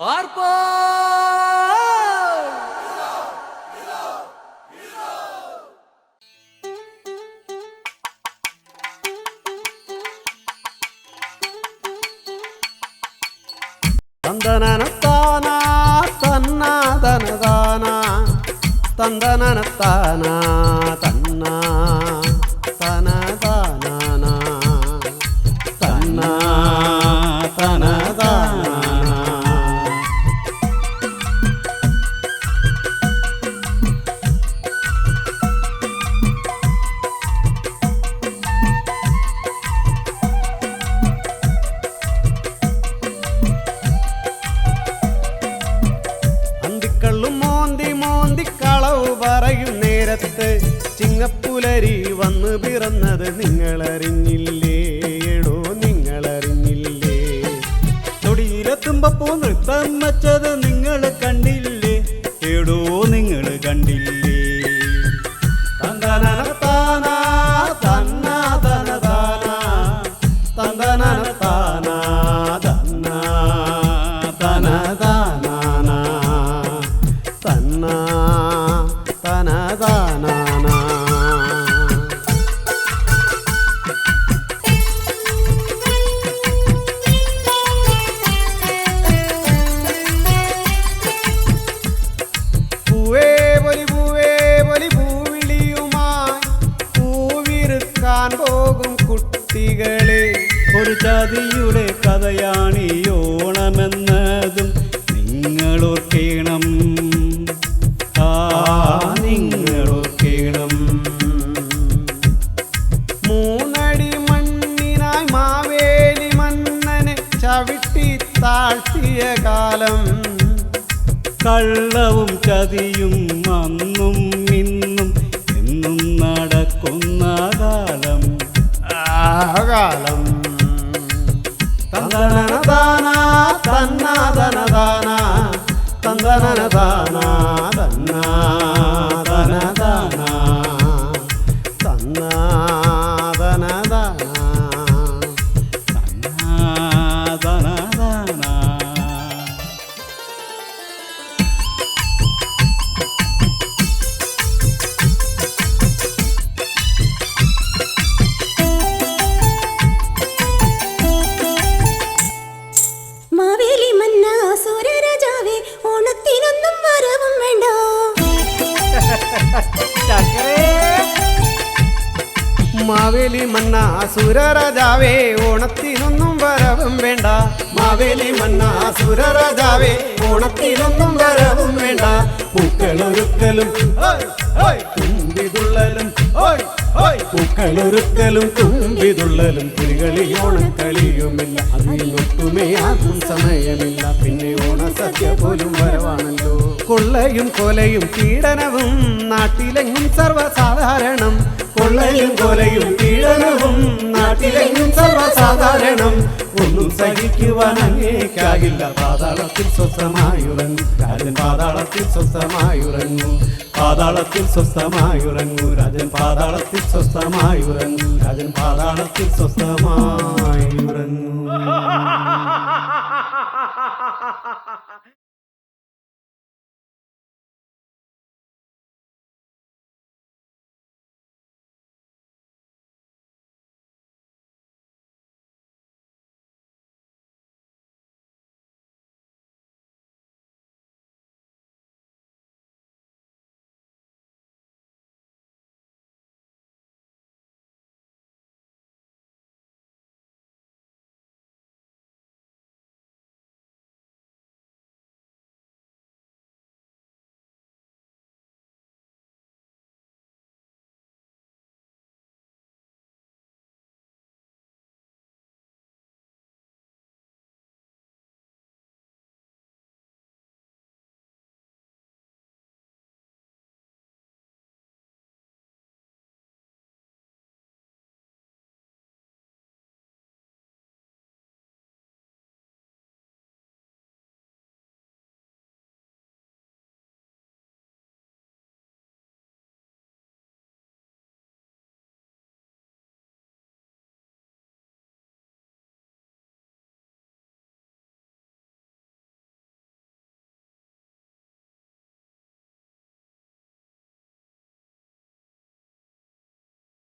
অর্পণ ತಂದನನ ತಾನ ತನ್ನ ತನದಾನ ತಂದನನ ತಾನ ತನ್ನ അന്തിക്കള്ളും മോന്തി മോന്തി കളവ് പറയും നേരത്ത്. ചിങ്ങപ്പുലരി വന്ന് പിറന്നത് നിങ്ങളറിഞ്ഞില്ലേ? എടോ നിങ്ങളറിഞ്ഞില്ലേ? തൊടിയിലെത്തുമ്പോ നൃത്തം വച്ചത് പോകും കുട്ടികളെ. ഒരു ചതിയുടെ കഥയാണ് ഈ ഓണമെന്നതും. നിങ്ങൾ ഓർക്കണം ആ നിങ്ങൾ ഓർക്കണം മൂന്നടി മണ്ണിനായി മാവേലി മന്നനെ ചവിട്ടി താഴ്ത്തിയ കാലം. കള്ളവും ചതിയും അന്നും ഇന്നും നടക്കുന്ന കാലം ആ കാലം തന്തനനദാന തന്നാതനദാന മാവേലി മന്ന സുരരാജാവേ ഓണത്തിനൊന്നും വരവും വേണ്ട. മാവേലി മന്ന സുരരാജാവേ ഓണത്തിനൊന്നും വരവും വേണ്ട. പൂക്കളൊരുക്കലും തുമ്പിതുള്ളലും പൂക്കളൊരുക്കലും തുമ്പിതുള്ളലും കിളികളി ഓണക്കളിയുമില്ല അതിനൊട്ടുമയാകും സമയമില്ല. പിന്നെ ഓണസദ്യ പോലും വരവാണല്ലോ. കൊള്ളയും കൊലയും പീഡനവും നാട്ടിലെങ്ങും സർവസാധാരണം. കൊള്ളയും കൊലയും പീഡനവും നാട്ടിലെങ്ങും സർവസാധാരണം. ഒന്നും സഹിക്കുവാൻ അങ്ങേക്കാകില്ല പാതാളത്തിൽ സ്വസ്ഥമായുറങ്ങും. രാജൻ പാതാളത്തിൽ സ്വസ്ഥമായുറങ്ങും. പാതാളത്തിൽ സ്വസ്ഥമായുറങ്ങൂ. രാജൻ പാതാളത്തിൽ സ്വസ്ഥമായുറങ്ങൂ. രാജൻ പാതാളത്തിൽ സ്വസ്ഥമായുറങ്ങൂ.